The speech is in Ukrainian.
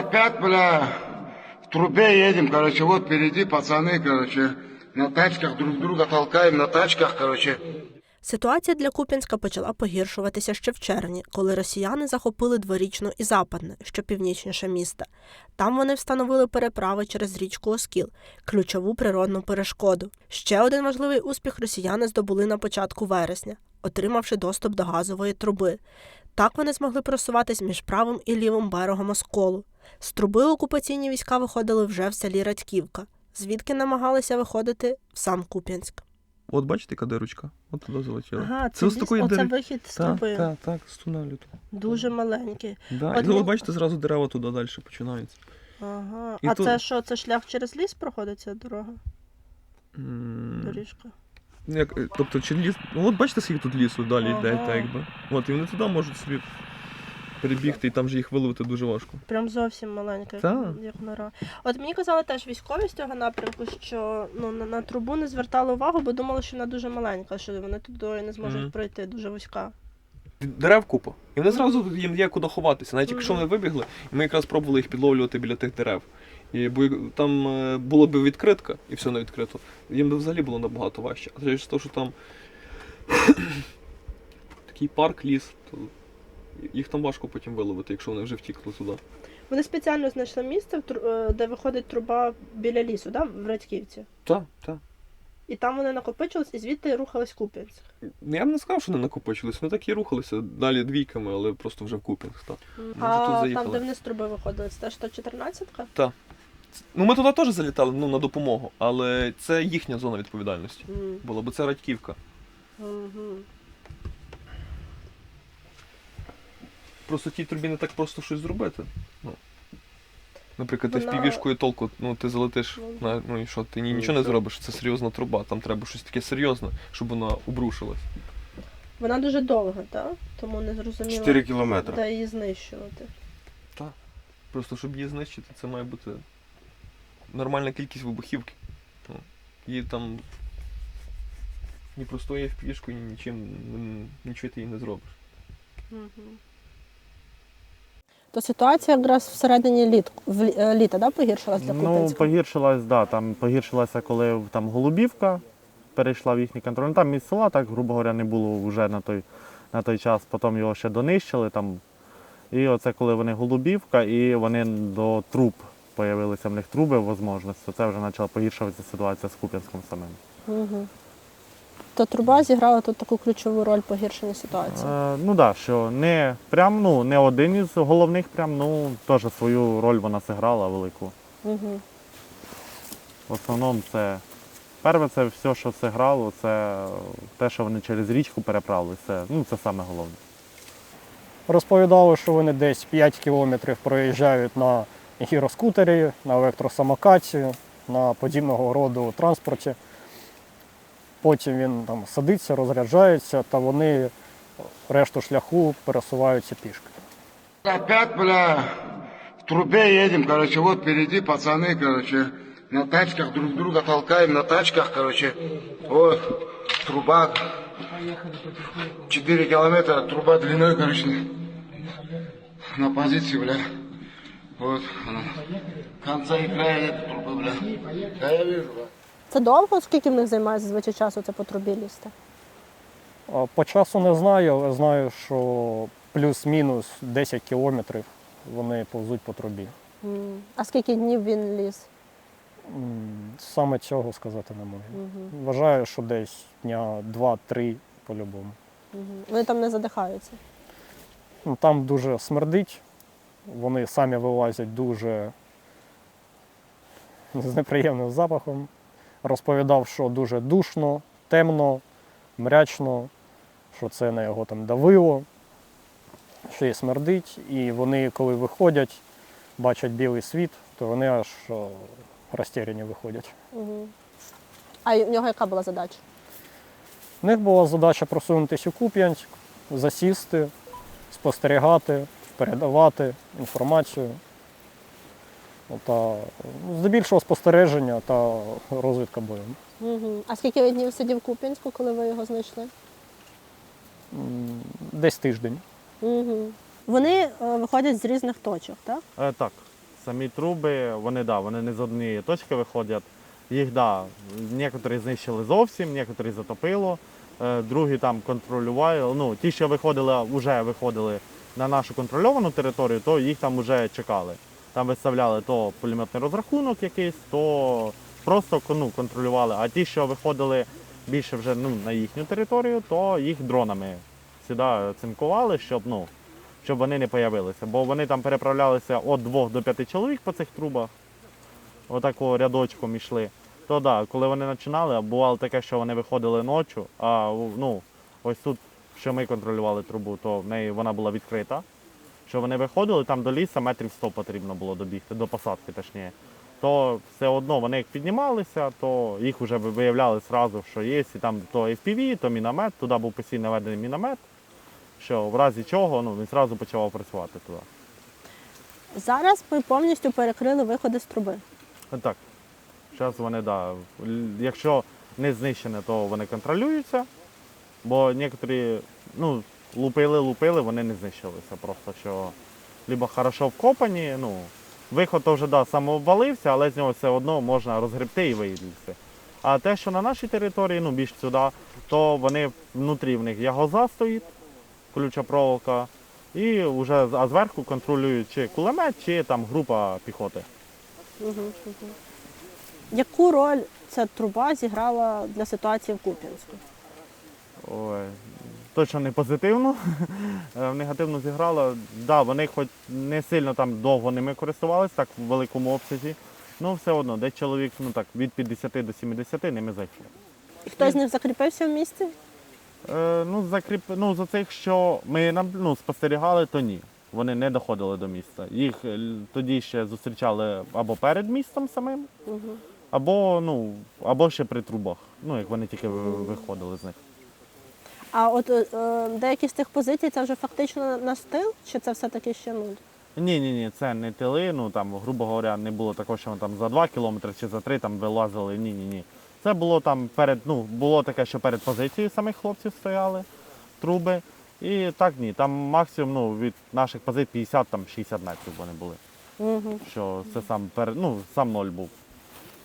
Опять, бля, в трубе едем, короче, вот впереди пацаны, короче, на тачках друг друга толкаем, на тачках, короче. Ситуація для Куп'янська почала погіршуватися ще в червні, коли росіяни захопили дворічну і западне, що північніше міста. Там вони встановили переправи через річку Оскіл, ключову природну перешкоду. Ще один важливий успіх росіяни здобули на початку вересня, отримавши доступ до газової труби. Так вони змогли просуватись між правим і лівим берегом Осколу. З труби окупаційні війська виходили вже в селі Радьківка, звідки намагалися виходити в сам Куп'янськ. От бачите, яка дирочка? От туди залетіла. Ага, це ось такої оце дири. вихід з труби. так, так, з тунелю. Дуже маленький. Да. От І от бачите, зразу дерева туди далі починаються. Ага. І а тут- це що, це шлях через ліс проходить ця дорога? Доріжка. Як, е, тобто, чи ліс. Ну от бачите, скільки тут лісу далі йде, Ага. так якби. От, і вони туди можуть собі перебігти, і там же їх виловити дуже важко. Прям зовсім маленька, як, як нора. От мені казали теж військові з цього напрямку, що ну, на, на трубу не звертали увагу, бо думали, що вона дуже маленька, що вони туди не зможуть Мгм. пройти, дуже вузька. Дерев купа. І вони зразу їм є куди ховатися. Навіть якщо вони вибігли, і ми якраз пробували їх підловлювати біля тих дерев. І бо там е, було б відкритка, і все на відкрито, їм би взагалі було набагато важче. А через те, що там такий парк, ліс, то їх там важко потім виловити, якщо вони вже втікли туди. Вони спеціально знайшли місце, е, де виходить труба біля лісу, да? в Радьківці. Так, так. І там вони накопичились і звідти рухались Куп'янськ. Ну, Я б не сказав, що не накопичились. Вони так і рухалися далі двійками, але просто вже в купінг. Так. Ми тут А там, де вниз труби виходили, це теж 114-ка? Так. Ну, ми туди теж залітали ну, на допомогу, але це їхня зона відповідальності М, була, бо це Радьківка. мгм. Просто тій трубі не так просто щось зробити. Ну, наприклад, ти Вона- впівішкою толку, ну ти залетиш, Ну, на, ну і що, ти ні, Ну, нічого не зробиш, це серйозна труба, там треба щось таке серйозне, щоб вона обрушилась. Вона дуже довга, так? Тому не зрозуміло, 4 километра. де її знищувати. Просто щоб її знищити, це має бути нормальна кількість вибухівки. Ну, її там ні простою впішкою, ні нічим м, нічого ти її не зробиш. То ситуація якраз всередині літ, в, е, літа да, погіршилась для Ну, Куп'янська? погіршилась, да, там погіршилася, коли там Голубівка перейшла в їхній контроль. Ну, Там із села, так, грубо говоря, не було вже на той, на той час. Потім його ще донищили. Там. І оце коли вони Голубівка, і вони до труб появилися в них труби, можливості, це вже почала погіршуватися ситуація з Куп'янськом самим. Угу. То труба зіграла тут таку ключову роль погіршення ситуації. Е, ну так, да, що не прям, ну, не один із головних, прям, ну, теж свою роль вона зіграла велику. Угу. В основному це перше, це все, що це грало, це те, що вони через річку переправили. Це, ну, це саме головне. Розповідали, що вони десь 5 кілометрів проїжджають на гіроскутері, на електросамокаті, на подібного роду транспорті. Потім він там садиться, розряджається, та вони решту шляху пересуваються пішки. Опять, бля, в трубе едем, короче, вот впереди пацаны, короче, на тачках друг друга толкаем, на тачках, короче, вот, труба, 4 километра, труба длиной, короче, на позиции, бля, вот она, конца и края нет трубы, бля, да я вижу, бля. Це довго, скільки в них займає зазвичай часу це по трубі лізти? По часу не знаю, але знаю, що плюс-мінус 10 кілометрів вони повзуть по трубі. М. А скільки днів він ліз? М, Саме цього сказати не можу. Угу. Вважаю, що десь дня 2-3 по-любому. Угу. Вони там не задихаються. Ну, Там дуже смердить, вони самі вилазять дуже з неприємним запахом. Розповідав, що дуже душно, темно, мрячно, що це на його там давило, що і смердить. І вони, коли виходять, бачать білий світ, то вони аж о, розтіряні виходять. Угу. А в нього яка була задача? У них була задача просунутися у Куп'янськ, засісти, спостерігати, передавати інформацію. Ну, Та, ну, здебільшого спостереження та розвідка бою. Угу. А скільки днів сидів в Куп'янську, коли ви його знайшли? Десь тиждень. Угу. Вони е, виходять з різних точок, так? Е, так. Самі труби, вони да, вони не з однієї точки виходять. Їх да, некоторі знищили зовсім, некоторі затопило, е, другі там контролювали. Ну, ті, що виходили, вже виходили на нашу контрольовану територію, то їх там вже чекали. Там виставляли то пулеметний розрахунок якийсь, то просто ну, контролювали. А ті, що виходили більше вже ну, на їхню територію, то їх дронами сюди цинкували, щоб, ну, щоб вони не появилися. Бо вони там переправлялися від двох до п'яти чоловік по цих трубах, отако рядочком йшли. То да, коли вони починали, бувало таке, що вони виходили ночі, а ну, ось тут, що ми контролювали трубу, то в неї вона була відкрита. Що вони виходили, там до лісу метрів 100 потрібно було добігти, до посадки точніше. То все одно вони як піднімалися, то їх вже виявляли одразу, що є, і там то FPV, то міномет, туди був постійно наведений міномет, що в разі чого ну, він одразу почав працювати туди. Зараз ми повністю перекрили виходи з труби. Ну, Так. Зараз вони, да, якщо не знищені, то вони контролюються, бо некоторі ну, лупили, лупили, вони не знищилися. Просто що либо хорошо вкопані, ну, виход то вже да, самообвалився, але з нього все одно можна розгребти і виїльці. А те, що на нашій території, ну більш сюди, то вони внутрі в них ягоза стоїть, колюча проволока, і вже а зверху контролюють чи кулемет, чи там група піхоти. Яку роль ця труба зіграла для ситуації в Куп'янську? Ой, точно не позитивно. Е, Негативно зіграло. Да, вони хоч не сильно там довго ними користувалися, так в великому обсязі. Ну, все одно, десь чоловік ну, так, від 50 до 70 ними зайшло. І хтось з них закріпився в місті? Е, ну, закріп... ну, за цих, що ми ну, спостерігали, то ні. Вони не доходили до міста. Їх е, тоді ще зустрічали або перед містом самим, або, ну, або ще при трубах. Ну, як вони тільки ви- виходили з них. А от е, е, деякі з тих позицій це вже фактично на стил, чи це все-таки ще нуль? Ні, ні, ні, це не тили. Ну там, грубо говоря, не було такого, що ми там за 2 кілометри чи за 3 там вилазили. Ні, ні, ні. Це було там перед, ну, було таке, що перед позицією самих хлопців стояли труби. І так ні. Там максимум ну, від наших позицій 50-60 метрів вони були. Угу. Що це сам перед, ну, сам ноль був.